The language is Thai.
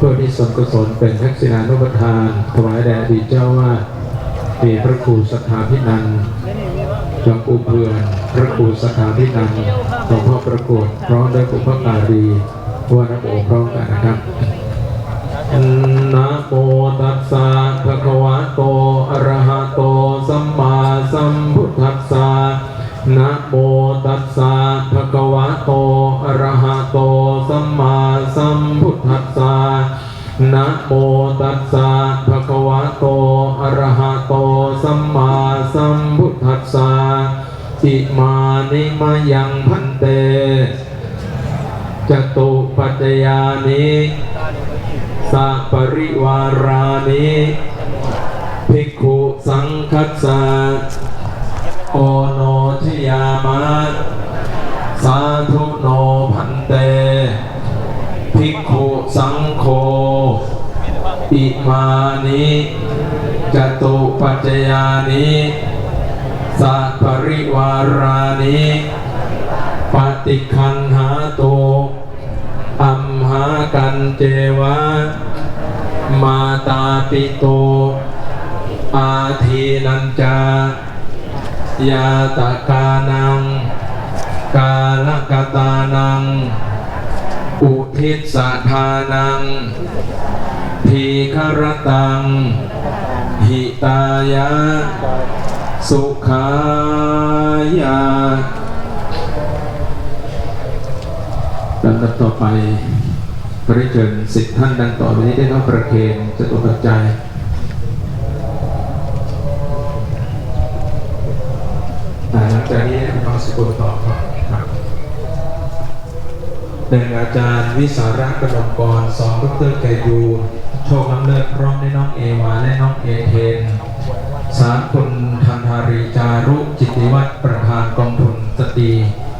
เพื่อที่ส่วนกุศลเป็นทักษิณานุปทานถวายแด่อดีตเจ้าว่ามีพระครูสถาพินันท์หลวงปู่เพื่อนพระครูสถาพินันท์หลวงพ่อประกวดพร้อมด้วยปุพการีว่านับโอพร้อมกันนะครับนะโมตัสสะภะคะวะโตอะระหะโตสัมมาสัมพุทธัสสะนะโมตัสสะภะคะวะโตอะระหะโตสัมมา นะโมตัสสะภะคะวะโต อะระหะโต สัมมาสัมพุทธัสสะอิมานิมายังพันเตจตุปัจจยานิสัปริวารานิภิกขุสังคัสสะโอโนชยามะสาธโนพันเต ภิกขุสังโฆ อิมานิจตุปัจจยานิสัปริวารานิปฏิคันหาโตอัมหากันเจวะ มาตาปิโต อาทีนันจายาตะกานัง กาลกตานัง อุทิศทานัง ทีครตัง หิตายะ สุขายาลำดับต่อไปขอได้เชิญสิทธิท่านดังต่อไปนี้ได้น้อมประเคนจะตุปัจจัยอ่หลังจากนี้ฟังสกุลต่อครับครับหนึ่งอาจารย์วิสาระกนกกรสองดรไกยู ชคน้ำเลิศพร้อมด้วยน้องเอวาและน้องเอเทน สามคุณธันธารีจารุจิตติวัฒน์ประธานกองทุนสตรี